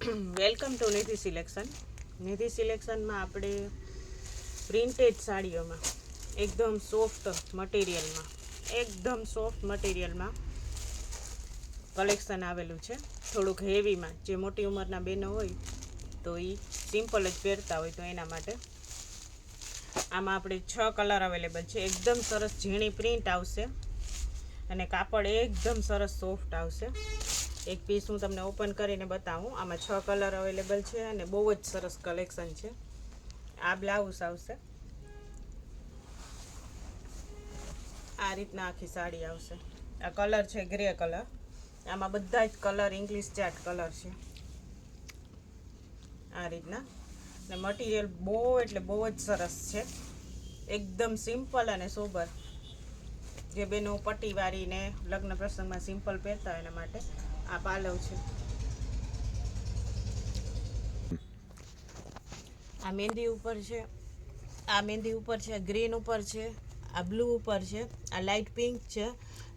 Welcome to Nidhi selection Nidhi સિલેક્શનમાં આપણે printed સાડીઓમાં, એકદમ soft મટીરિયલમાં એકદમ સોફ્ટ મટીરિયલમાં કલેક્શન આવેલું છે. થોડુંક હેવીમાં જે મોટી ઉંમરના બહેનો હોય, તો એ સિમ્પલ જ પહેરતા હોય, તો એના માટે. આમાં આપણે છ કલર અવેલેબલ છે. એકદમ સરસ ઝીણી પ્રિન્ટ આવશે અને કાપડ એકદમ સરસ સોફ્ટ આવશે. એક પીસ હું તમને ઓપન કરીને બતાવું. આમાં છ કલર અવેલેબલ છે અને બહુ જ સરસ કલેક્શન છે. આ બ્લાઉઝ આવશે. આ રીતના આખી સાડી આવશે. આ કલર છે ગ્રે કલર આમાં બધા જ કલર ઇંગ્લિશ ચાટ કલર છે. આ રીતના. ને મટીરિયલ બહુ એટલે બહુ જ સરસ છે. એકદમ સિમ્પલ અને સોબર જે બેનો પટ્ટીવાળીને લગ્ન પ્રસંગમાં સિમ્પલ પહેરતા હોય એના માટે આ પાલવ છે. આ મહેંદી ઉપર છે. આ મહેંદી ઉપર છે ગ્રીન ઉપર છે, આ બ્લુ ઉપર છે, આ લાઇટ પિંક છે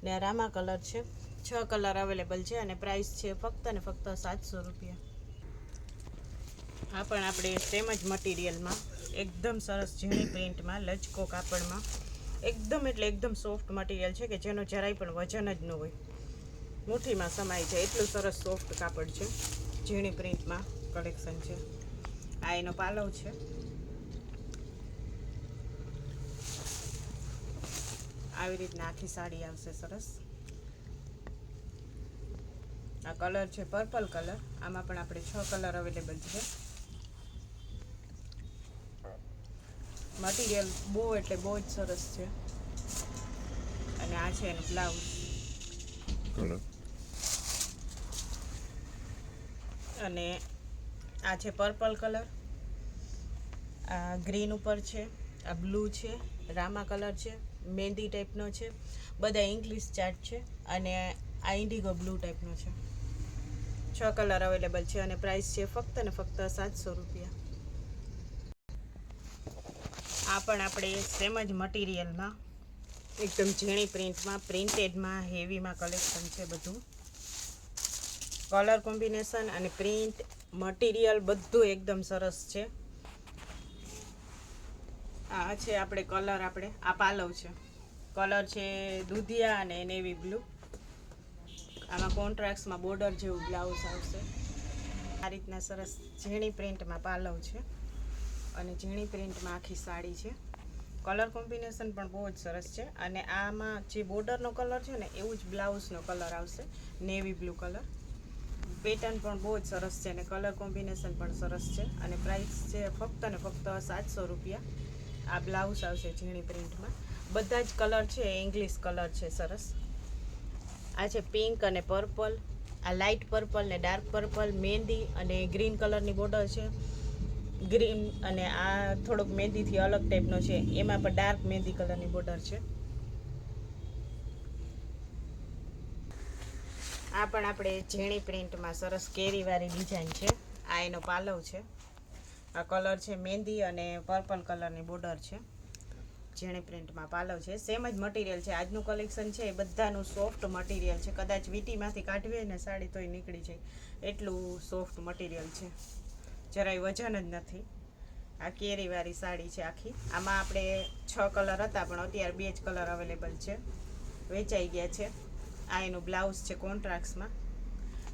ને રામા કલર છે. છ કલર અવેલેબલ છે અને પ્રાઇસ છે ફક્ત ને ફક્ત સાતસો રૂપિયા. આ પણ આપણે સેમ જ મટીરિયલમાં. એકદમ સરસ ઝીણી પ્રિન્ટમાં લચકો કાપડમાં. એકદમ એટલે એકદમ સોફ્ટ મટીરિયલ છે કે જેનો જરાય પણ વજન જ ન હોય. મુઠ્ઠીમાં સમાય છે એટલું સરસ સોફ્ટ કાપડ છે. ઝીણી પ્રિન્ટમાં કલેક્શન છે. આ એનો પાલવ છે. આવી રીતના આખી સાડી આવશે સરસ. આ કલર છે પર્પલ કલર આમાં પણ આપણે છ કલર અવેલેબલ છે. મટીરિયલ બહુ એટલે બહુ જ સરસ છે. અને આ છે એનું બ્લાઉઝ. અને આ છે પર્પલ કલર. આ ગ્રીન ઉપર છે આ બ્લુ છે રામા કલર છે મહેંદી ટાઈપનો છે બધા ઇંગ્લિશ ચાર્ટ છે અને આ ઇન્ડિગો બ્લુ ટાઈપનો છે. છ કલર અવેલેબલ છે અને પ્રાઇસ છે ફક્ત ને ફક્ત સાતસો રૂપિયા. આ પણ આપણે સેમ જ મટીરિયલમાં એકદમ ઝીણી પ્રિન્ટમાં પ્રિન્ટેડમાં હેવીમાં કલેક્શન છે બધું. કલર કોમ્બિનેશન અને પ્રિન્ટ મટીરિયલ બધું એકદમ સરસ છે. આ છે આપણે કલર આપણે, આ પાલવ છે. કલર છે દૂધિયા અને નેવી બ્લુ આમાં કોન્ટ્રાક્ટ્સમાં બોર્ડર જેવું બ્લાઉઝ આવશે. આ રીતના સરસ ઝીણી પ્રિન્ટમાં પાલવ છે. અને ઝીણી પ્રિન્ટમાં આખી સાડી છે. કલર કોમ્બિનેશન પણ બહુ જ સરસ છે. અને આમાં જે બોર્ડરનો કલર છે ને, એવું જ બ્લાઉઝનો કલર આવશે. નેવી બ્લુ કલર પેટર્ન પણ બહુ જ સરસ છે અને કલર કોમ્બિનેશન પણ સરસ છે. અને પ્રાઇસ છે ફક્ત ને ફક્ત સાતસો રૂપિયા. આ બ્લાઉઝ આવશે ઝીણી પ્રિન્ટમાં. બધા જ કલર છે ઇંગ્લિશ કલર છે, સરસ. આ છે પિંક અને પર્પલ આ લાઇટ પર્પલ ને ડાર્ક પર્પલ મહેંદી અને ગ્રીન કલરની બોર્ડર છે. ગ્રીન અને આ થોડોક મહેંદીથી અલગ ટાઈપનો છે. એમાં પણ ડાર્ક મહેંદી કલરની બોર્ડર છે. આ પણ આપણે ઝીણી પ્રિન્ટમાં સરસ કેરીવાળી ડિઝાઇન છે. આ એનો પાલવ છે. આ કલર છે મહેંદી અને પર્પલ કલરની બોર્ડર છે. ઝીણી પ્રિન્ટમાં પાલવ છે. સેમ જ મટીરિયલ છે. આજનું કલેક્શન છે. એ બધાનું સોફ્ટ મટીરિયલ છે. કદાચ વીટીમાંથી કાઢવી ને સાડી તોય નીકળી જાય. એટલું સોફ્ટ મટીરિયલ છે. જરાય વજન જ નથી. આ કેરીવાળી સાડી છે આખી. આમાં આપણે છ કલર હતા, પણ અત્યારે બે જ કલર અવેલેબલ છે. વેચાઈ ગયા છે. આ એનું બ્લાઉઝ છે કોન્ટ્રાક્ટ્સમાં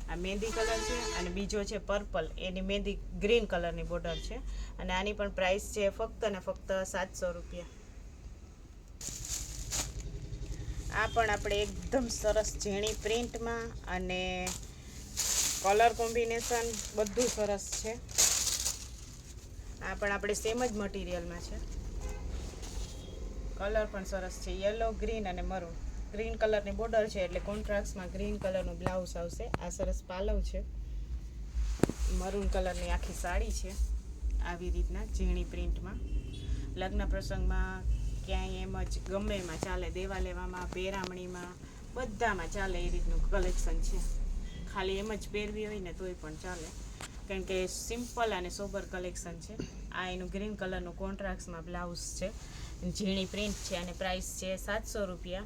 આ મહેંદી કલર છે અને બીજો છે પર્પલ. એની મહેંદી ગ્રીન કલરની બોર્ડર છે. અને આની પણ પ્રાઇસ છે ફક્ત ને ફક્ત સાતસો રૂપિયા. આ પણ આપણે એકદમ સરસ ઝીણી પ્રિન્ટમાં અને કલર કોમ્બિનેશન બધું સરસ છે. આ પણ આપણે સેમ જ મટીરિયલમાં છે. કલર પણ સરસ છે. યલો ગ્રીન અને મરૂન ગ્રીન કલરની બોર્ડર છે એટલે કોન્ટ્રાક્ટમાં ગ્રીન કલરનું બ્લાઉઝ આવશે. આ સરસ પાલવ છે. મરૂન કલરની આખી સાડી છે. આવી રીતના ઝીણી પ્રિન્ટમાં લગ્ન પ્રસંગમાં ક્યાંય એમ જ ગમે એમાં ચાલે. દેવા લેવામાં, પહેરામણીમાં બધામાં ચાલે એ રીતનું કલેક્શન છે. ખાલી એમ જ પહેરવી હોય ને તોય પણ ચાલે. કારણ કે સિમ્પલ અને સોબર કલેક્શન છે. આ એનું ગ્રીન કલરનું કોન્ટ્રાક્ટમાં બ્લાઉઝ છે. ઝીણી પ્રિન્ટ છે અને પ્રાઇસ છે સાતસો રૂપિયા.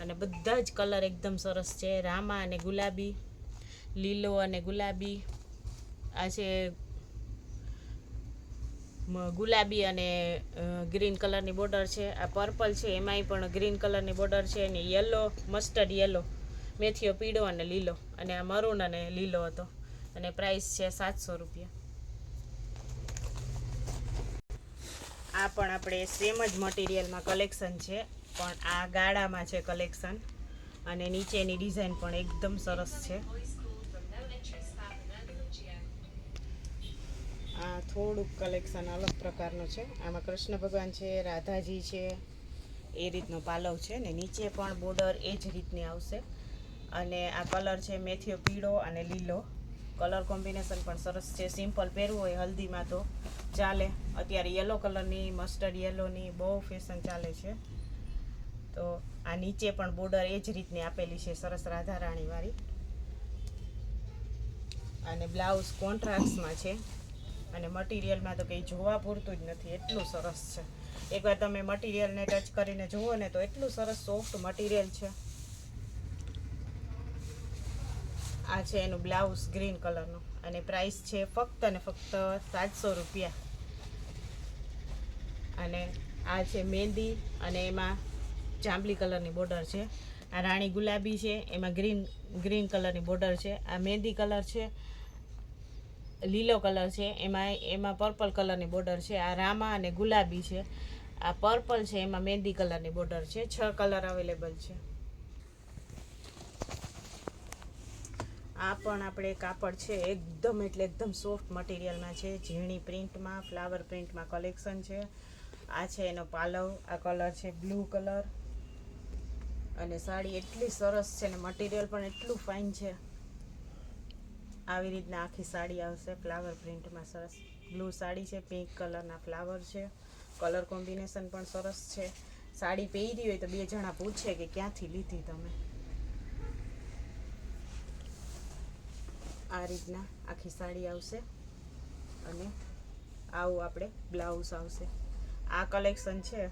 અને બધા જ કલર એકદમ સરસ છે. રામા અને ગુલાબી, લીલો અને ગુલાબી. આ છે ગુલાબી અને ગ્રીન કલરની બોર્ડર છે. આ પર્પલ છે, એમાંય પણ ગ્રીન કલરની બોર્ડર છે. અને યલો મસ્ટર્ડ યલો મેથીઓ પીળો અને લીલો. અને આ મરૂન અને લીલો હતો. અને પ્રાઇસ છે સાતસો રૂપિયા. આ પણ આપણે સેમ જ મટીરિયલમાં કલેક્શન છે. પણ આ ગાળામાં છે કલેક્શન અને નીચેની ડિઝાઇન પણ એકદમ સરસ છે. આ થોડુંક કલેક્શન અલગ પ્રકારનું છે. આમાં કૃષ્ણ ભગવાન છે, રાધાજી છે, એ રીતનો પાલવ છે. ને નીચે પણ બોર્ડર એ જ રીતની આવશે. અને આ કલર છે મેથીઓ પીળો અને લીલો. કલર કોમ્બિનેશન પણ સરસ છે. સિમ્પલ પહેરવું હોય હલ્દીમાં તો. ચાલે. અત્યારે યલો કલરની, મસ્ટર્ડ યલોની બહુ ફેશન ચાલે છે. તો આ નીચે પણ બોર્ડર એ જ રીતની આપેલી છે. સરસ રાધા રાણીવાળી અને બ્લાઉઝ કોન્ટ્રાસ્ટમાં છે. અને મટીરિયલમાં તો કંઈ જોવા પૂરતું જ નથી. એટલું સરસ છે. એકવાર તમે મટીરિયલને ટચ કરીને જુઓ ને તો એટલું સરસ સોફ્ટ મટીરિયલ છે. આ છે એનું બ્લાઉઝ ગ્રીન કલરનું. અને પ્રાઇસ છે ફક્ત અને ફક્ત સાતસો રૂપિયા. અને આ છે મહેંદી અને એમાં જાંબલી કલરની બોર્ડર છે. આ રાણી ગુલાબી છે, એમાં ગ્રીન ગ્રીન કલરની બોર્ડર છે. આ મહેંદી કલર છે, લીલો કલર છે. એમાં એમાં પર્પલ કલરની બોર્ડર છે. આ રામા અને ગુલાબી છે. આ પર્પલ છે, એમાં મહેંદી કલરની બોર્ડર છે. છ કલર અવેલેબલ છે. આ પણ આપણે કાપડ છે, એકદમ એટલે એકદમ સોફ્ટ મટીરિયલમાં છે, ઝીણી પ્રિન્ટમાં ફ્લાવર પ્રિન્ટમાં કલેક્શન છે. આ છે એનો પાલવ, આ કલર છે બ્લુ કલર અને સાડી એટલી સરસ છે ને મટીરિયલ પણ એટલું ફાઇન છે. આવી રીતના આખી સાડી આવશે ફ્લાવર પ્રિન્ટમાં સરસ. બ્લુ સાડી છે પિંક કલરના ફ્લાવર છે. કલર કોમ્બિનેશન પણ સરસ છે. સાડી પહેરી હોય તો બે જણા પૂછે કે ક્યાંથી લીધી તમે? આ રીતના આખી સાડી આવશે અને આવું આપણે બ્લાઉઝ આવશે. આ કલેક્શન છે.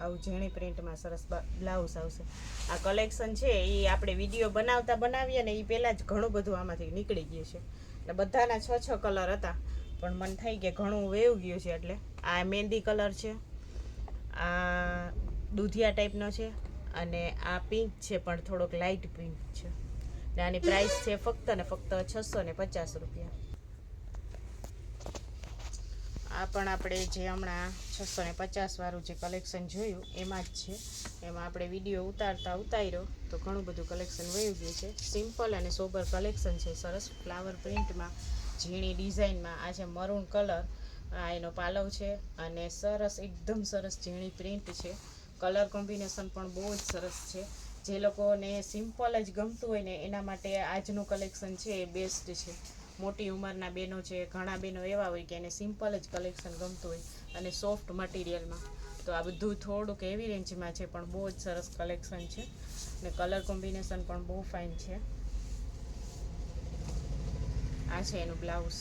આવું ઝીણી પ્રિન્ટમાં સરસ બ્લાઉઝ આવશે. આ કલેક્શન છે એ આપણે વીડિયો બનાવતા બનાવીએ ને એ પહેલાં જ ઘણું બધું આમાંથી નીકળી ગયું છે. એટલે બધાના છ છ કલર હતા, પણ મન થઈ કે ઘણું વેવ ગયું છે એટલે. આ મહેંદી કલર છે, આ દૂધિયા ટાઈપનો છે અને આ પિંક છે, પણ થોડોક લાઇટ પિંક છે. ને આની પ્રાઇસ છે ફક્ત ને ફક્ત છસો ને પચાસ રૂપિયા. આ પણ આપણે જે હમણાં છસો ને પચાસ વાળું જે કલેક્શન જોયું, એમાં જ છે. એમાં આપણે વીડિયો ઉતારતા ઉતાર્યો, તો ઘણું બધું કલેક્શન વયું ગયું છે. સિમ્પલ અને સોબર કલેક્શન છે, સરસ ફ્લાવર પ્રિન્ટમાં ઝીણી ડિઝાઇનમાં આ છે મરૂન કલર આ એનો પાલવ છે અને સરસ, એકદમ સરસ ઝીણી પ્રિન્ટ છે. કલર કોમ્બિનેશન પણ બહુ જ સરસ છે. જે લોકોને સિમ્પલ જ ગમતું હોય ને એના માટે આજનું કલેક્શન છે એ બેસ્ટ છે. મોટી ઉંમરના બહેનો છે, ઘણા બહેનો એવા હોય કે એને સિમ્પલ જ કલેક્શન ગમતું હોય અને સોફ્ટ મટીરિયલમાં તો આ બધું થોડુંક એવી રેન્જમાં છે, પણ બહુ જ સરસ કલેક્શન છે ને કલર કોમ્બિનેશન પણ બહુ ફાઇન છે. આ છે એનું બ્લાઉઝ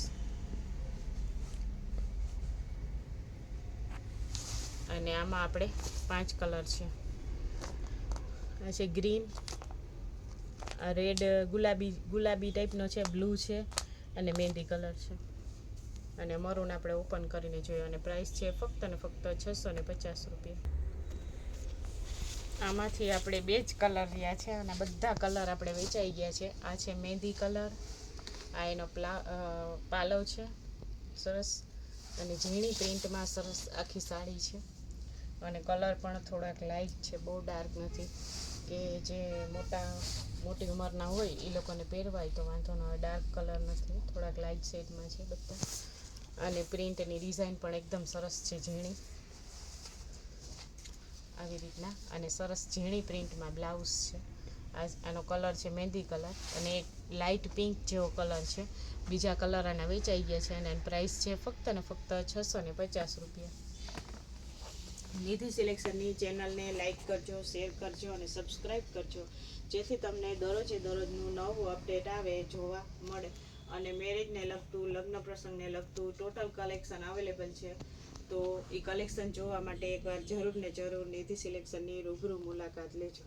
અને આમાં આપણે પાંચ કલર છે. આ છે ગ્રીન, આ રેડ, ગુલાબી ગુલાબી ટાઈપનો છે, બ્લુ છે અને મહેંદી કલર છે. અને મરૂન આપણે ઓપન કરીને જોયું અને પ્રાઇસ છે ફક્ત ને ફક્ત છસો ને પચાસ રૂપિયા. આમાંથી આપણે બે જ કલર રહ્યા છે અને બધા કલર આપણે વેચાઈ ગયા છે. આ છે મહેંદી કલર, આ એનો પ્લા પાલવ છે, સરસ. અને ઝીણી પ્રિન્ટમાં સરસ આખી સાડી છે. અને કલર પણ થોડાક લાઇટ છે, બહુ ડાર્ક નથી. કે જે મોટા, મોટી ઉંમરના હોય એ લોકોને પહેરવાય, તો વાંધો ન આવે. ડાર્ક કલર નથી. થોડાક લાઇટ શેડમાં છે બધા. અને પ્રિન્ટની ડિઝાઇન પણ એકદમ સરસ છે, ઝીણી. આવી રીતના. અને સરસ ઝીણી પ્રિન્ટમાં બ્લાઉઝ છે. આનો કલર છે મહેંદી કલર અને એક લાઇટ પિંક જેવો કલર છે. બીજા કલર આના વેચાઈ ગયા છે. અને એની પ્રાઇસ છે ફક્ત ને ફક્ત છસો ને પચાસ રૂપિયા. નિધિ સિલેક્શનની ચેનલને લાઇક કરજો, શેર કરજો અને સબસ્ક્રાઈબ કરજો, જેથી તમને દરરોજે દરરોજનું નવું અપડેટ આવે, જોવા મળે. અને મેરેજને લગતું, લગ્ન પ્રસંગને લગતું ટોટલ કલેક્શન અવેલેબલ છે. તો એ કલેક્શન જોવા માટે એકવાર જરૂર ને જરૂર નિધિ સિલેક્શનની રૂબરૂ મુલાકાત લેજો.